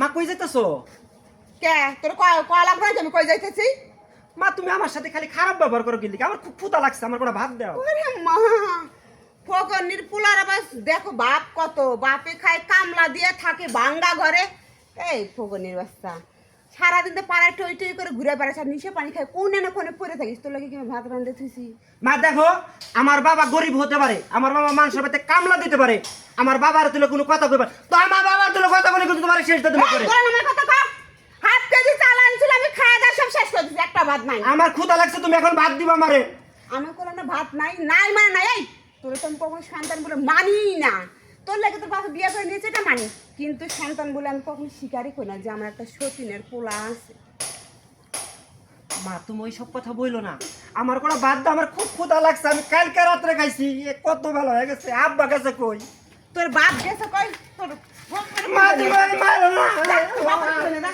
মা কই যাইতেছো? কে? তোর কয়া লাগবে না আমি কই যাইতেছি? মা তুমি আমার সাথে খালি খারাপ ব্যবহার করো গেলি আমার খুব ফুতা লাগছে আমার কোনো ভাত দাও ওরে মা। ফকনির পুলার আবার দেখো বাপ কত। বাপে খায় কামলা দিয়ে থাকে ভাঙ্গা ঘরে। এই ফকনির বাচ্চা সারাদিন তো পাড়ায় টই টই করে ঘুরে বেড়াচ্ছে আর নিশে পানি খায়। কোনে না কোনে পড়ে থাকিস? তোর লাগে কি ভাত রান্ধে থুইছি? মা দেখো আমার বাবা গরিব হতে পারে আমার বাবা মানুষের বাড়িতে কামলা দিতে পারে আমার বাবার তুলে কোনো কথা কইবার তো আমার বাবার তুলে কথা বলে কিন্তু তোমার শেষ করে। এই, আমার কথা কও। হাফ কেজি চাল আনছিল আমি খাওয়া দাওয়া সব শেষ করে দিছি একটা ভাত নাই। আমার ক্ষুধা লাগছে তুমি এখন ভাত দিবা আমারে। আমার কোনো ভাত নাই নাই মানে নাই এই তোর তো আমি কখনো সন্তান বলে মানি না। তোর লাগে তোর বাবা বিয়ে করে নিয়েছে এটা মানি। কিন্তু সন্তান বলে আমি কখনো স্বীকারই করি না যে আমার একটা সতীনের পোলা আছে। মা তুমি ওই সব কথা বইলো না। আমার কোনো বাদ দাও আমার খুব ক্ষুধা লাগছে। আমি কালকে রাত্রে খাইছি এ কত ভালো হয়ে গেছে। আব্বা গেছে কই? তোর বাপ গেছে কই? তোর মা তুমি আর মারো না।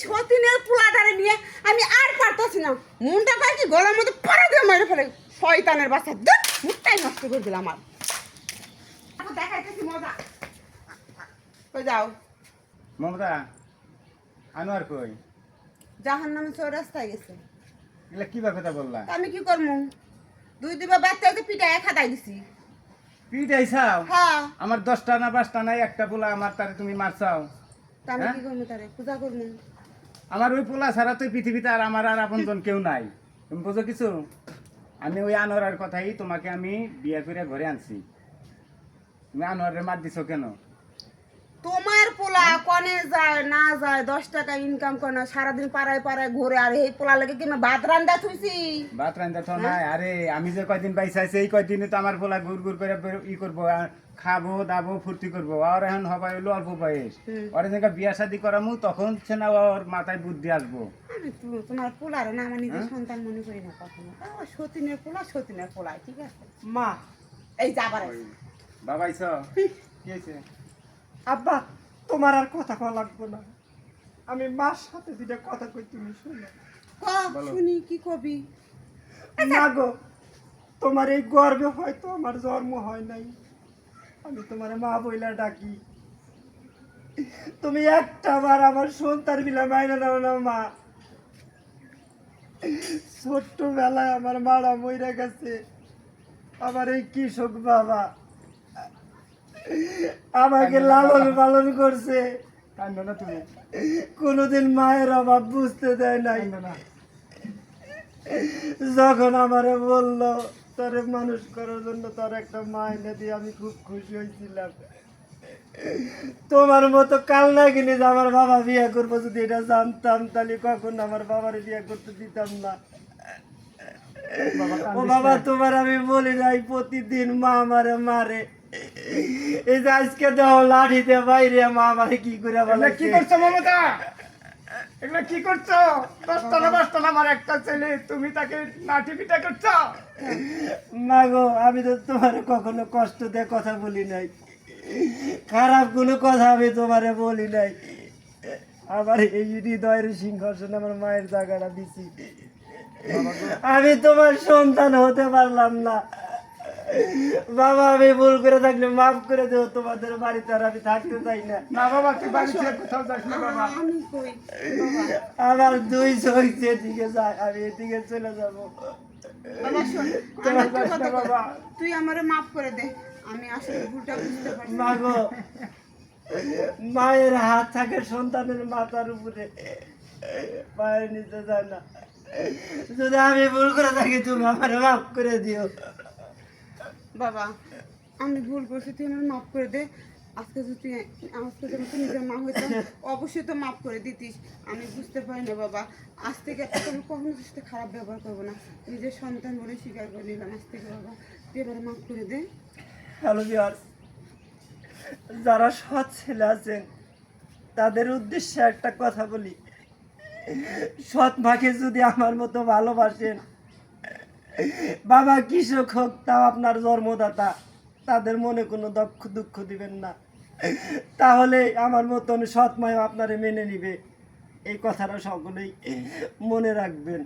সতীনের পোলাটারে নিয়ে আমি আর পারতেছি না। মনটা কয় কি গলার মধ্যে পরে দিয়ে মেরে ফেলে শয়তানের বাচ্চা। দেখ মুখটাই নষ্ট করে দিল আমার। কই যাও। মমতা আনোয়ার কই? জাহান নামে চৌরাস্তায় গেছে। এগুলা কি কথা বললা? আমি কি করব দুই দিবা বাচ্চা হইতে এক দিছি। পিটাই চাও? হ্যাঁ। আমার দশটা না পাঁচটা নাই একটা পোলা আমার তারে তুমি মারছাও তা আমি হ্যাঁ? কি করব তারে? পূজা করব আমার ওই পোলা ছাড়া তো পৃথিবীতে আর আমার আর আপনজন কেউ নাই। তুমি বুঝো কিছু? আমি ওই আনোয়ারের কথাই তোমাকে আমি বিয়ে করে ঘরে আনছি। তুমি আনোয়ারের মার দিছো কেন? তোমার পোলা কনে যায় না যায় দশ টাকা ইনকাম করে না সারাদিন পাড়ায় পাড়ায় ঘুরে আর এই পোলা লাগে কি ভাত রান্দা থুইছি? ভাত রান্ধা তো নাই আরে আমি যে কয়দিন পাইছি আছি, এই কয়দিনে তো আমার পোলা ঘুর ঘুর করে ই করব আর খাব দাবো ফুর্তি করব আর এখন হবাই হলো অল্প বয়স। ওর জায়গা বিয়া শাদি করামু তখন সে না ওর মাথায় বুদ্ধি আসব। তোমার পোলারে না আমার নিজের সন্তান মনে করি না কখনো। সতীনের পোলা সতীনের পোলা ঠিক আছে? মা এই যাবার বাবা ইস কি হয়েছে আব্বা তোমার আর কথা কওয়া লাগবে না। আমি মার সাথে দুটা কথা কই তুমি শুনো। ক শুনি কি কবি? না গো তোমার এই গর্বে হয়তো আমার জন্ম হয় নাই। আমি তোমার মা বইলা ডাকি। তুমি একটা বার আমার সন্তান বিলা মাইনে নাও না মা। ছোট্টবেলায় আমার মারা মইরা গেছে। আমার এই কৃষক বাবা। আমাকে লালন পালন করছে। কান্দ না তুমি। কোনোদিন মায়ের অভাব বুঝতে দেয় নাই। যখন আমারে বলল তোরে মানুষ করার জন্য তোর একটা মা এনে দিয়ে আমি খুব খুশি হয়েছিলাম। তোমার মতো কাল লাগিনি যে আমার বাবা বিয়ে করব যদি এটা জানতাম তাহলে কখন আমার বাবার বিয়ে করতে দিতাম না। ও বাবা তোমার আমি বলি নাই প্রতিদিন মা আমারে মারে। এই যে আজকে দেহ লাঠিতে বাইরে মা আমারে কি করে বলে কি করছ মমতা? এগুলা কি করছ? দশটা না পাঁচটা না আমার একটা ছেলে তুমি তাকে লাঠি পিটা করছ? না গো আমি তো তোমার কখনো কষ্ট দিয়ে কথা বলি নাই। খারাপ কোনো কথা আমি তোমারে বলি নাই। আমার এই হৃদয়ের সিংহাসন আমার মায়ের জায়গাটা দিছি। আমি তোমার সন্তান হতে পারলাম না। বাবা আমি ভুল করে থাকলে মাফ করে দেও তোমাদের বাড়িতে আর আমি থাকতে চাই না। না বাবা তুই বাড়ি ছেড়ে কোথাও যাস না বাবা। আমি কই? আমার দুই চোখ যেদিকে যায় আমি এদিকে চলে যাব। তুই আমারে মাফ করে দে। আমি আসলে ভুলটা বুঝতে পারছি মা গো মায়ের হাত থাকে সন্তানের মাথার উপরে। মায়ের নিতে যায় না। যদি আমি ভুল করে থাকি তুমি আমার মাফ করে দিও। বাবা, আমি ভুল করছি, তুই আমার মাফ করে দে। আজকে যদি আজকে যখন তুই নিজের মা হইতাম, অবশ্যই তো মাফ করে দিতিস। আমি বুঝতে পারি না বাবা, আজ থেকে আমি কখনো তোর সাথে খারাপ ব্যবহার করব না। নিজের সন্তান বলে স্বীকার করে নিলাম আজ থেকে বাবা। তুই এবারে মাফ করে দে। হ্যালো বিহার যারা সৎ ছেলে আছেন, তাদের উদ্দেশ্যে একটা কথা বলি। সৎ মাকে যদি আমার মতো ভালোবাসেন বাবা কৃষক হোক, তাও আপনার জন্মদাতা। তাদের মনে কোনো দক্ষ দুঃখ দিবেন না। তাহলে আমার মতন সৎ মায় আপনারে মেনে নিবে। এই কথাটা সকলেই মনে রাখবেন।